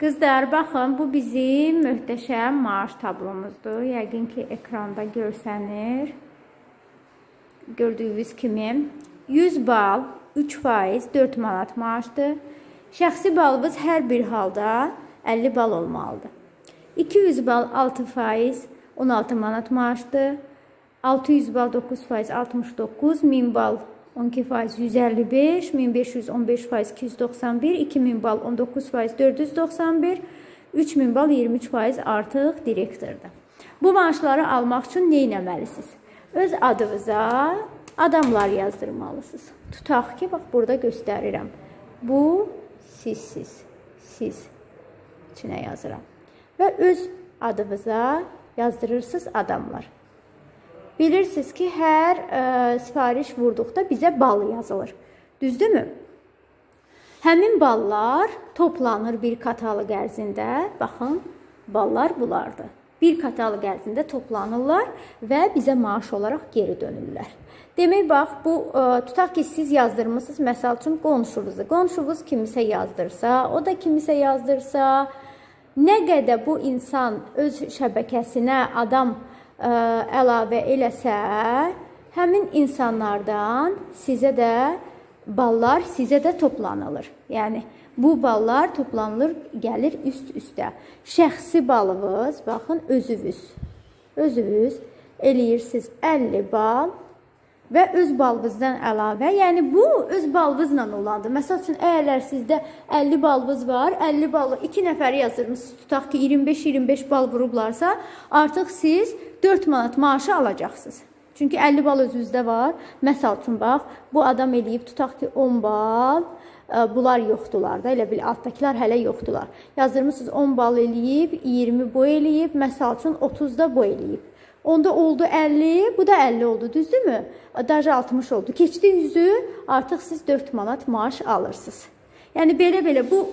Qızlar, baxın, bu bizim möhtəşəm maaş tablomuzdur. Yəqin ki, ekranda görsənir. Gördüyünüz kimi 100 bal 3% 4 manat maaşdır. Şəxsi balınız hər bir halda 50 bal olmalıdır. 200 bal 6% 16 manat maaşdır. 600 bal 9% 69, 1000 bal 12% 155, 1500 15% 291, 2000 bal 19% 491, 3000 bal 23% artıq direktordur. Bu maaşları almaq üçün nə etməlisiniz? Öz adınıza adamlar yazdırmalısınız. Tutaq ki, bax burada göstərirəm. Bu sizsiz. Siz içinə yazıram. Və öz adınıza yazdırırsınız adamlar. Bilirsiniz ki, hər ə, sifariş vurduqda bizə bal yazılır. Düzdürmü? Həmin ballar toplanır bir kataloq ərzində. Baxın, ballar bulardır. Bir kataloq ərzində toplanırlar və bizə maaş olaraq geri dönürlər. Demək bax, bu ə, tutaq ki, siz yazdırmısınız, məsəl üçün qonşunuzu. Qonşunuz kimisə yazdırsa, o da kimisə yazdırsa, nə qədər bu insan öz şəbəkəsinə adam ə, əlavə eləsə, həmin insanlardan sizə də ballar sizə də toplanılır. Yəni bu ballar toplanılır, gəlir üst-üstə. Şəxsi balınız, baxın özünüz. Özünüz eləyirsiniz 50 bal və öz balınızdan əlavə, yəni bu öz balınızla olandır. Məsəl üçün əgər sizdə 50 balınız var, 50 balı 2 nəfər yazırmısınız, tutaq ki 25-25 bal vurublarsa, artıq siz 4 manat maaşı alacaqsınız. Çünki 50 bal özünüzdə var. Məsəl üçün bax, bu adam eləyib tutaq ki 10 bal, ə, bunlar yoxdular da, elə bil altdakılar hələ yoxdular. Yazırmısınız 10 bal eləyib, 20 bu eləyib, məsəl üçün 30 da bu eləyib. Onda oldu 50, bu da 50 oldu, düzdürmü? Daja 60 oldu. Keçdi 100-ü, artıq siz 4 manat maaş alırsınız. Yəni belə-belə bu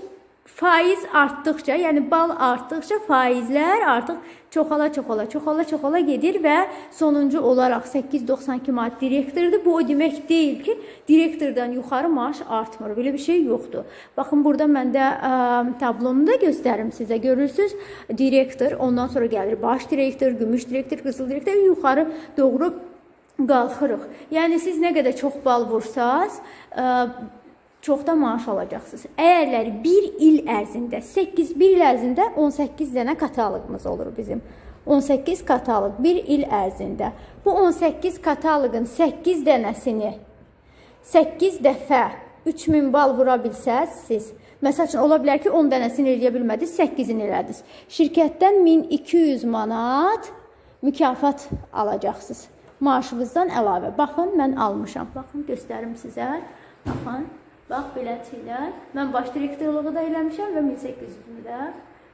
faiz artdıqca, yəni bal artdıqca faizlər artıq çoxala, çoxala, çoxala, çoxala gedir və sonuncu olaraq 892 manat direktordur. Bu o demək deyil ki, direktordan yuxarı maaş artmır. Belə bir şey yoxdur. Baxın burada məndə ə, tablonu da göstərim sizə. Görürsüz, direktor, ondan sonra gəlir baş direktor, gümüş direktor, qızıl direktor yuxarı doğru qalxırıq. Yəni siz nə qədər çox bal vursaz, ə, çoxda maaş alacaqsınız. Əgərləri 1 il ərzində 8 1 il ərzində 18 dənə kataloqumuz olur bizim. 18 kataloq 1 il ərzində. Bu 18 kataloqun 8 dənəsini 8 dəfə 3000 bal vura bilsəz siz Məsəl üçün ola bilər ki, 10 dənəsini eləyə bilmədiniz, 8-ini elədiniz. Şirkətdən 1200 manat mükafat alacaqsınız. Maaşınızdan əlavə. Baxın, mən almışam. Baxın, göstərim sizə. Baxın. Bax beləçiklər. Mən baş direktorluğu da eləmişəm və 1800-ünü də.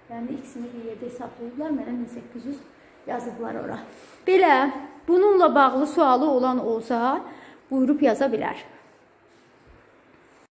Yəni ikisini bir yerdə hesablayıblar. Mənə 1800 yazıblar ora. Belə bununla bağlı sualı olan olsa buyurub yaza bilər.